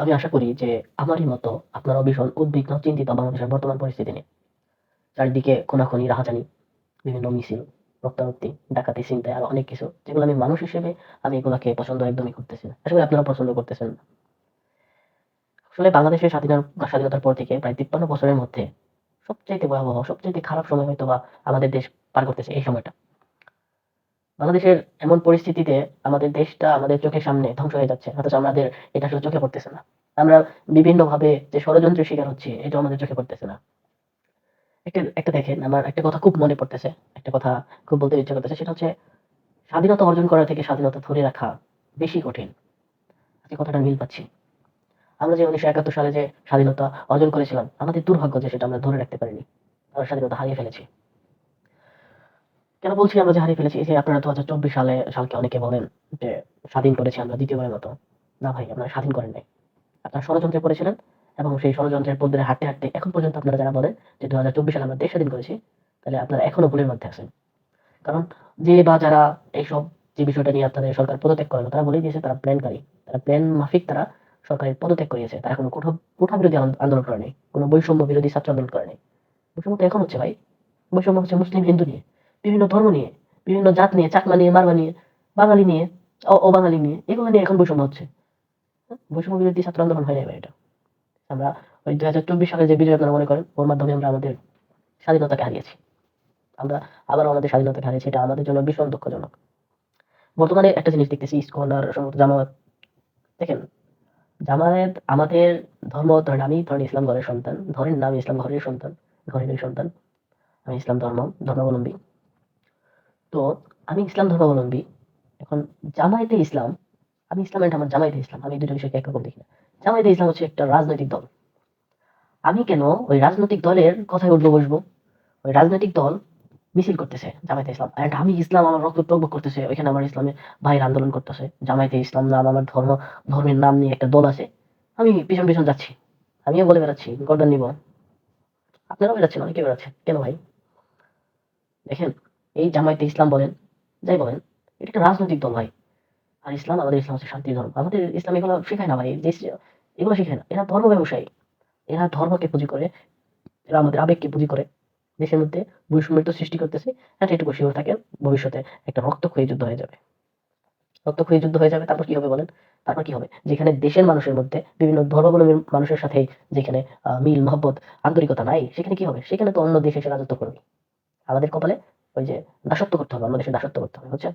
আমি আশা করি যে আমারই মতো আপনারাও ভীষণ উদ্বিগ্ন, চিন্তিত বাংলাদেশের বর্তমান পরিস্থিতি নিয়ে। চারিদিকে খুনাখুনি, রাহাজানি, বিভিন্ন মিছিল, রক্তারক্তি, ডাকাতি চিন্তায় আর অনেক কিছু, যেগুলো আমি মানুষ হিসেবে আমি এগুলাকে পছন্দ একদমই করতেছি না। করি আপনারা পছন্দ করতেছেন না। আসলে বাংলাদেশের স্বাধীনতার স্বাধীনতার পর থেকে প্রায় তিপ্পান্ন বছরের মধ্যে সবচাইতে ভয়াবহ, সবচাইতে খারাপ সময় হয়তো বা আমাদের দেশ পার করতেছে এই সময়টা। বাংলাদেশের এমন পরিস্থিতিতে আমাদের দেশটা আমাদের চোখের সামনে ধ্বংস হয়ে যাচ্ছে, অথচ আমাদের এটা আসলে চোখে পড়তেছে না। আমরা বিভিন্ন ভাবে যে ষড়যন্ত্রের শিকার হচ্ছি এটা আমাদের চোখে পড়তেছে না। একটা একটা দেখেন, আমার একটা কথা খুব মনে পড়তেছে, একটা কথা খুব বলতে ইচ্ছা করতেছে, সেটা হচ্ছে স্বাধীনতা অর্জন করা থেকে স্বাধীনতা ধরে রাখা বেশি কঠিন। আজকে কথাটা মিল পাচ্ছি। আমরা যে উনিশশো একাত্তর সালে যে স্বাধীনতা অর্জন করেছিলাম, আমাদের দুর্ভাগ্য যে সেটা আমরা ধরে রাখতে পারিনি। আমরা স্বাধীনতা হারিয়ে ফেলেছি। কেন বলছি আমরা যে হারিয়ে ফেলেছি? এই যে আপনারা দু হাজার চব্বিশ সালে, সালকে অনেকে বলেন যে স্বাধীন করেছি আমরা, দ্বিতীয়বারের মতো। না ভাই, আপনারা স্বাধীন করেন নাই। আপনারা ষড়যন্ত্রে পড়েছিলেন এবং সেই ষড়যন্ত্রের ধরে হাঁটতে হাঁটতে এখন পর্যন্ত আপনারা যারা বলেন যে দু হাজার চব্বিশ সালে আমরা দেশ স্বাধীন করেছি, তাহলে আপনারা এখনও ভুলের মধ্যে আছেন। কারণ যে বা যারা এইসব যে বিষয়টা নিয়ে আপনাদের সরকার পদত্যাগ করেন তারা বলে দিয়েছে তারা প্ল্যানকারী। তারা প্ল্যান মাফিক, তারা সরকারের পদত্যাগ করিয়েছে। তারা কোনো কোঠা কোঠা বিরোধী আন্দোলন- আন্দোলন করে নেই। কোনো বৈষম্য বিরোধী ছাত্র আন্দোলন করে নেই। বৈষম্য তো এখন হচ্ছে ভাই। বৈষম্য হচ্ছে মুসলিম হিন্দু নিয়ে। বিভিন্ন ধর্ম নিয়ে, বিভিন্ন জাত নিয়ে, চাকমা নিয়ে, মারমা নিয়ে, বাঙালি নিয়ে অবাঙালি নিয়ে, এগুলো নিয়ে এখন বৈষম্য হচ্ছে। হ্যাঁ? বৈষম্য বিরোধী ছাত্র আন্দোলন হয় ভাই এটা। আমরা ওই দুই হাজার চব্বিশ সালে যে বিজয় আপনারা মনে করেন, ওর মাধ্যমে আমরা আমাদের স্বাধীনতাকে হারিয়েছি। আমরা আবারও আমাদের স্বাধীনতাকে হারিয়েছি, এটা আমাদের জন্য ভীষণ দুঃখজনক। বর্তমানে একটা জিনিস দেখতেছি, ইসকন আর সম্ভবত জামাত দেখেন, জামায়াত আমাদের ধর্ম, ধরেন আমি ধরেন ইসলাম ঘরের সন্তান, ধরেন না আমি ইসলাম ঘরের সন্তান ঘরের সন্তান। আমি ইসলাম ধর্ম, ধর্মাবলম্বী। তো আমি ইসলাম ধর্মাবলম্বী। এখন জামায়াতে ইসলাম, আমি ইসলাম and আমার জামায়াতে ইসলাম, আমি দুটো বিষয়কে একরকম দেখি না। জামায়াতে ইসলাম হচ্ছে একটা রাজনৈতিক দল। আমি কেন ওই রাজনৈতিক দলের কথায় উঠবো, বসবো? ওই রাজনৈতিক দল মিছিল করতেছে জামায়াতে ইসলাম। And আমি ইসলাম আমার রক্ত টকবক করতেছে, ওইখানে আমার ইসলামের ভাইয়ের আন্দোলন করতেছে। জামায়াতে ইসলাম নাম, আমার ধর্ম, ধর্মের নাম নিয়ে একটা দল আছে। আমি পিছন পিছন যাচ্ছি। আমিও বলে বেড়াচ্ছি, গর্দান নিব। আপনারাও বেড়াচ্ছেন, অনেকে বেড়াচ্ছেন। কেন ভাই? দেখেন এই জামায়াতে ইসলাম বলেন, যাই বলেন, এটা একটা রাজনৈতিক দল ভাই। আর ইসলাম, আমাদের ইসলাম হচ্ছে শান্তির ধর্ম। আমাদের ইসলাম এগুলো শেখায় না ভাই এগুলো শেখায় না। এরা ধর্ম ব্যবসায়ী। এরা ধর্মকে পুঁজি করে, এরা আমাদের আবেগকে পুঁজি করে। দেশের মধ্যে বৈষম্যের সৃষ্টি করতেছে। আর এটুকু শিওর থাকেন ভবিষ্যতে একটা রক্তক্ষয়ী যুদ্ধ হয়ে যাবে। রক্তক্ষয়ী যুদ্ধ হয়ে যাবে, তারপর কি হবে বলেন? তারপর কি হবে? যেখানে দেশের মানুষের মধ্যে বিভিন্ন ধর্মাবলম্বী মানুষের সাথে যেখানে মিল, মহব্বত, আন্তরিকতা নাই, সেখানে কি হবে? সেখানে তো অন্য দেশ এসে রাজত্ব করবে। আমাদের কপালে ওই যে দাসত্ব করতে হবে আমাদের দাসত্ব করতে হবে, বুঝছেন?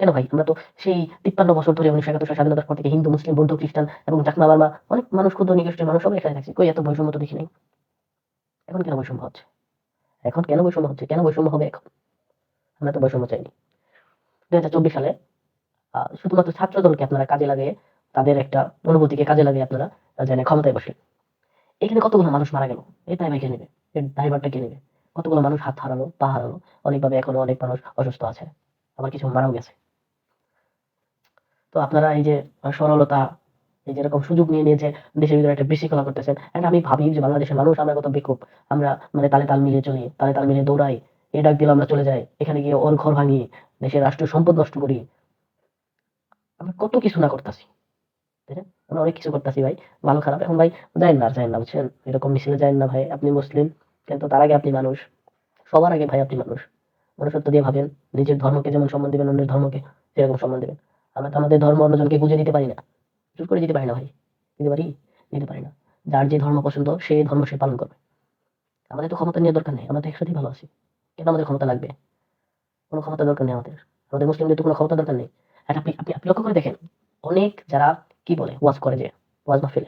কেন ভাই? আমরা তো সেই তিপ্পান্ন বছর ধরে উনিশশো একাত্তর স্বাধীনতার পর থেকে হিন্দু, মুসলিম, বৌদ্ধ, খ্রিস্টান এবং চাকমা বার্মা অনেক মানুষ, ক্ষুদ্র নিগোষ্ঠীর মানুষ সবাই এখানে থাকছে। কই এত বৈষম্য তো দেখি নাই? এখন কেন বৈষম্য হচ্ছে? এখন কেন বৈষম্য হচ্ছে? কেন বৈষম্য হবে এখন? আমরা তো বৈষম্য চাইনি। দুই হাজার চব্বিশ সালে শুধুমাত্র ছাত্র দলকে আপনারা কাজে লাগিয়ে, তাদের একটা অনুভূতিকে কাজে লাগিয়ে আপনারা যেন ক্ষমতায় বসে এখানে কতগুলো মানুষ মারা গেল? এই তাই দায়ভার কে নেবে? এর দায়ভারটা কে নেবে? কতগুলো মানুষ হাত হারালো, পা হারালো, অনেকভাবে এখনও অনেক মানুষ অসুস্থ আছে, আবার কিছু মারাও গেছে। তো আপনারা এই যে সরলতা, এই যেরকম সুযোগ নিয়ে নিয়ে যে দেশের ভিতরে একটা বিশৃঙ্খলা করতেছেন and আমি ভাবি যে বাংলাদেশের মানুষ আমরা কত বেকুব, আমরা মানে তালে তাল মিলিয়ে চলি, তালে তাল মিলিয়ে দৌড়াই, এ ডাক দিলে আমরা চলে যাই, এখানে গিয়ে ওর ঘর ভাঙি, দেশের রাষ্ট্রীয় সম্পদ নষ্ট করি। আমরা কত কিছু না করতেছি? আমরা অনেক কিছু করতেছি ভাই, ভালো খারাপ, এখন ভাই যাই না যাই না, বুঝছেন? এরকম মিছিলে যাই না ভাই, আপনি মুসলিম কিন্তু তার আগে আপনি মানুষ। সবার আগে ভাই আপনি মানুষ। মনুষ্যত্ব দিয়ে ভাবেন, নিজের ধর্মকে যেমন সম্মান দিবেন, অন্যের ধর্মকে সেরকম সম্মান দিবেন। আমরা তো আমাদের ধর্ম অন্যজনকে বুঝে দিতে পারি না। জোর করে দিতে পারি না ভাই। দিতে পারি? দিতে পারি না। যার যে ধর্ম পছন্দ সেই ধর্ম সে পালন করবে। আমাদের তো ক্ষমতা নিয়ে দরকার নেই। আমরা তো একসাথেই ভালো আছি। কেন আমাদের ক্ষমতা লাগবে? কোনো ক্ষমতা দরকার নেই আমাদের। আমাদের মুসলিমদের তো কোনো ক্ষমতা দরকার নেই। আর আপনি আপনি আপনি লক্ষ্য করে দেখেন, অনেক যারা কি বলে, ওয়াজ করে যে, ওয়াজ মাহফিলে।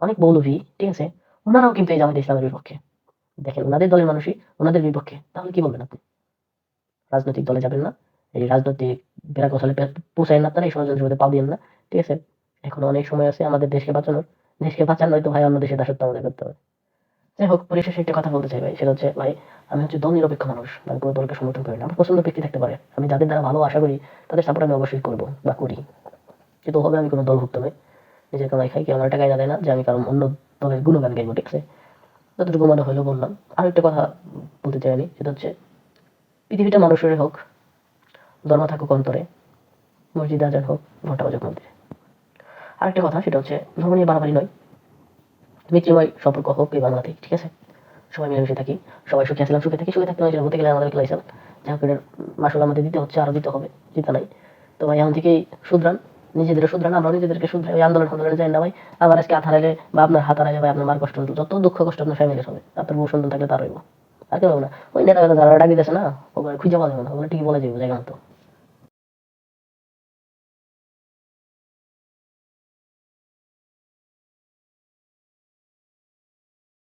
অনেক মৌলভী, ঠিক আছে? ওনারাও কিন্তু এই জামাত ইসলামের বিপক্ষে। দেখেন, ওনাদের দলের মানুষই ওনাদের বিপক্ষে। তাহলে কি বলবেন আপনি? রাজনৈতিক দলে যাবেন না, এই রাজনৈতিক বেড়া গোছালে পোষায় না আপনারা এই ষড়যন্ত্রের মধ্যে পা দিয়েন না, ঠিক আছে? এখন অনেক সময় আছে আমাদের দেশকে বাঁচানোর। দেশকে বাঁচানো নয়তো ভাই, অন্য দেশে দাসত্ব আমাদের করতে হবে। যাই হোক, পরিশেষে একটা কথা বলতে চাই ভাই, সেটা হচ্ছে, ভাই, আমি হচ্ছে দল নিরপেক্ষ মানুষ আমি কোনো দলকে সমর্থন করি না। আমার পছন্দ ব্যক্তি থাকতে পারে। আমি যাদের দ্বারা ভালো আশা করি, তাদের সাপোর্ট আমি অবশ্যই করব বা করি। কিন্তু হবে আমি কোনো দলভুক্ত নই। নিজের কামাই খাই কি আমার টাকাই না দেয় না যে আমি কারণ অন্য দলের গুণগান গাইবো, ঠিক আছে? যতটুকু মনে হইল বললাম। আর একটা কথা বলতে চাই আমি, সেটা হচ্ছে, পৃথিবীটা মানুষের হোক, ধর্ম থাকুক অন্তরে, মসজিদ, আজান হোক ঘটা বাজুক মন্দিরে। আরেকটা কথা, সেটা হচ্ছে, ধর্ম নিয়ে বাড়াবাড়ি নয়। মিত্রময় সম্পর্ক হোক এই বাংলাতে, ঠিক আছে? সবাই মিলেমিশে থাকি, সবাই সুখে আসলাম সুখে থাকি, সুখে থাকতে হয় বলতে গেলে আমাদের লাইসেন্স। যাই হোক মাসুল আমাদের দিতে হচ্ছে আরও দিতে হবে, চিন্তা নাই। তো ভাই, এখন থেকেই শুধরান। নিজেদের শুধরান, আমরা নিজেদেরকে শুধরাই, ওই আন্দোলন আন্দোলনে যাই না ভাই। আবার আজকে হাত হারাইলে বা আপনার হাত হারাইলে ভাই আপনার মার কষ্ট যত দুঃখ কষ্ট আপনার ফ্যামিলির হবে, আপনার বউ সন্তান থাকলে তার হইব। আর কেউ না। ওই নেতা যারা ডাকি দিতেছে না, ওগুলো খুঁজে পাওয়া যাবে না, ওগুলো ঠিকই বলে যাবে জায়গা মতো।